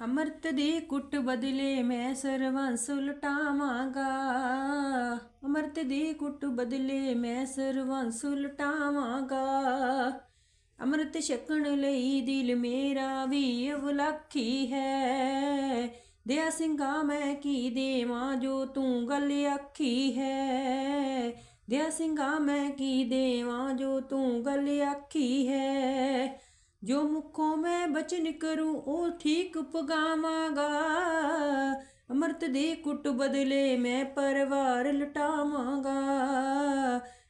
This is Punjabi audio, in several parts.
ਅੰਮ੍ਰਿਤ ਦੀ ਕੁੱਟ ਬਦਲੇ ਮੈਂ ਸਰਵੰਸ ਲਟਾਵਾਂਗਾ ਅੰਮ੍ਰਿਤ ਦੀ ਕੁੱਟ ਬਦਲੇ ਮੈਂ ਸਰਵੰਸ ਲਟਾਵਾਂਗਾ ਅੰਮ੍ਰਿਤ ਛਕਣ ਲਈ ਦਿਲ ਮੇਰਾ ਵੀ ਅਵਲਖੀ ਹੈ। ਦਿਆ ਸਿੰਘਾ, ਮੈਂ ਕੀ ਦੇਵਾਂ ਜੋ ਤੂੰ ਗੱਲ ਆਖੀ ਹੈ? ਦਿਆ ਸਿੰਘਾ, ਮੈਂ ਕੀ ਦੇਵਾਂ ਜੋ ਤੂੰ ਗੱਲ ਆਖੀ ਹੈ? ਜੋ ਮੁਖੋਂ ਮੈਂ ਬਚਨ ਕਰੂੰ, ਉਹ ਠੀਕ ਪਗਾਵਾਂਗਾ। ਅੰਮ੍ਰਿਤ ਦੇ ਕੁੱਟ ਬਦਲੇ ਮੈਂ ਪਰਵਾਰ ਲਟਾਵਾਂਗਾ।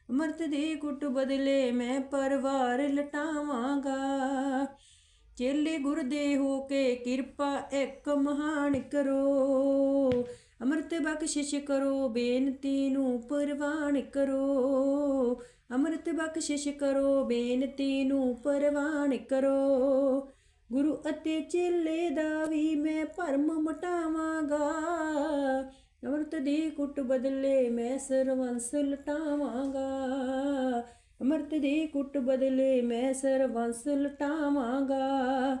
ਅੰਮ੍ਰਿਤ ਦੇ ਕੁੱਟ ਬਦਲੇ ਮੈਂ ਪਰਿਵਾਰ ਲਟਾਵਾਂਗਾ। ਚੇਲੇ ਗੁਰਦੇ ਹੋ ਕੇ ਕਿਰਪਾ ਇੱਕ ਮਹਾਨ ਕਰੋ। ਅੰਮ੍ਰਿਤ ਬਖਸ਼ਿਸ਼ ਕਰੋ, ਬੇਨਤੀ ਨੂੰ ਪ੍ਰਵਾਨ ਕਰੋ। ਅੰਮ੍ਰਿਤ ਬਖਸ਼ਿਸ਼ ਕਰੋ, ਬੇਨਤੀ ਨੂੰ ਪ੍ਰਵਾਨ ਕਰੋ। ਗੁਰੂ ਅਤੇ ਚੇਲੇ ਦਾ ਵੀ ਮੈਂ ਭਰਮ ਮਟਾਵਾਂਗਾ। ਅੰਮ੍ਰਿਤ ਦੀ ਕੁੱਟ ਬਦਲੇ ਮੈਂ ਸਰਵੰਸ ਲਟਾਵਾਂਗਾ। ਅੰਮ੍ਰਿਤ ਦੀ ਕੁੱਟ ਬਦਲੇ ਮੈਂ ਸਰਵੰਸ ਲਟਾਵਾਂਗਾ।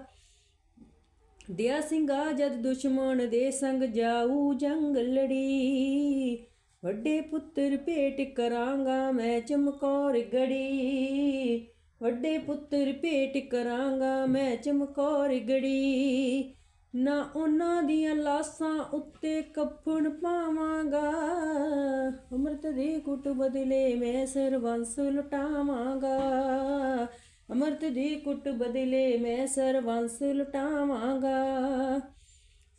ਦਿਆ ਸਿੰਘਾ ਜਦ ਦੁਸ਼ਮਣ ਦੇ ਸੰਗ ਜਾਊ ਜੰਗ ਲੜੀ ਵੱਡੇ ਪੁੱਤਰ ਭੇਟ ਕਰਾਂਗਾ ਮੈਂ ਚਮਕੌਰ ਗੜੀ। ਵੱਡੇ ਪੁੱਤਰ ਭੇਟ ਕਰਾਂਗਾ ਮੈਂ ਚਮਕੌਰ ਗੜੀ। ਨਾ ਉਹਨਾਂ ਦੀਆਂ ਲਾਸਾਂ ਉੱਤੇ ਕਫਨ ਪਾਵਾਂਗਾ। ਅੰਮ੍ਰਿਤ ਦੇ ਕੁੱਟ ਬਦਲੇ ਮੈਂ ਸਰਵੰਸ ਲਟਾਵਾਂਗਾ। ਅੰਮ੍ਰਿਤ ਦੀ ਕੁੱਟ ਬਦਲੇ ਮੈਂ ਸਰਵੰਸ ਲਟਾਵਾਂਗਾ।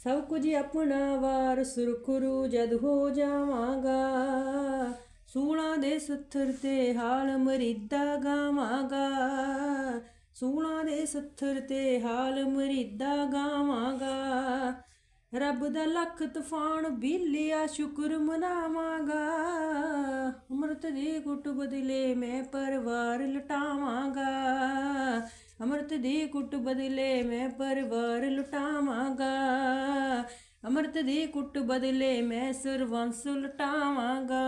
ਸਭ ਕੁਝ ਆਪਣਾ ਵਾਰ ਸੁਰਖਰੂ ਜਦ ਹੋ ਜਾਵਾਂਗਾ। ਸੂਲਾਂ ਦੇ ਸੱਥਰ ਤੇ ਹਾਲ ਮਰੀਦਾ ਗਾਵਾਂਗਾ। ਸੂਲਾਂ ਦੇ ਸੱਥਰ ਤੇ ਹਾਲ ਮਰੀਦਾ ਗਾਵਾਂਗਾ। ਰੱਬ ਦਾ ਲੱਖ ਤੂਫਾਨ ਬੀਲਿਆ, ਸ਼ੁਕਰ ਮਨਾਵਾਂਗਾ। ਅੰਮ੍ਰਿਤ ਦੀ ਗੁੱਟ ਬਦਲੇ ਮੈਂ ਪਰਿਵਾਰ ਲਟਾਵਾਂਗਾ। ਅੰਮ੍ਰਿਤ ਦੀ ਕੁੱਟ ਬਦਲੇ ਮੈਂ ਪਰਿਵਾਰ ਲੁਟਾਵਾਂਗਾ। ਅੰਮ੍ਰਿਤ ਦੀ ਕੁੱਟ ਬਦਲੇ ਮੈਂ ਸਰਵੰਸ ਲਟਾਵਾਂਗਾ।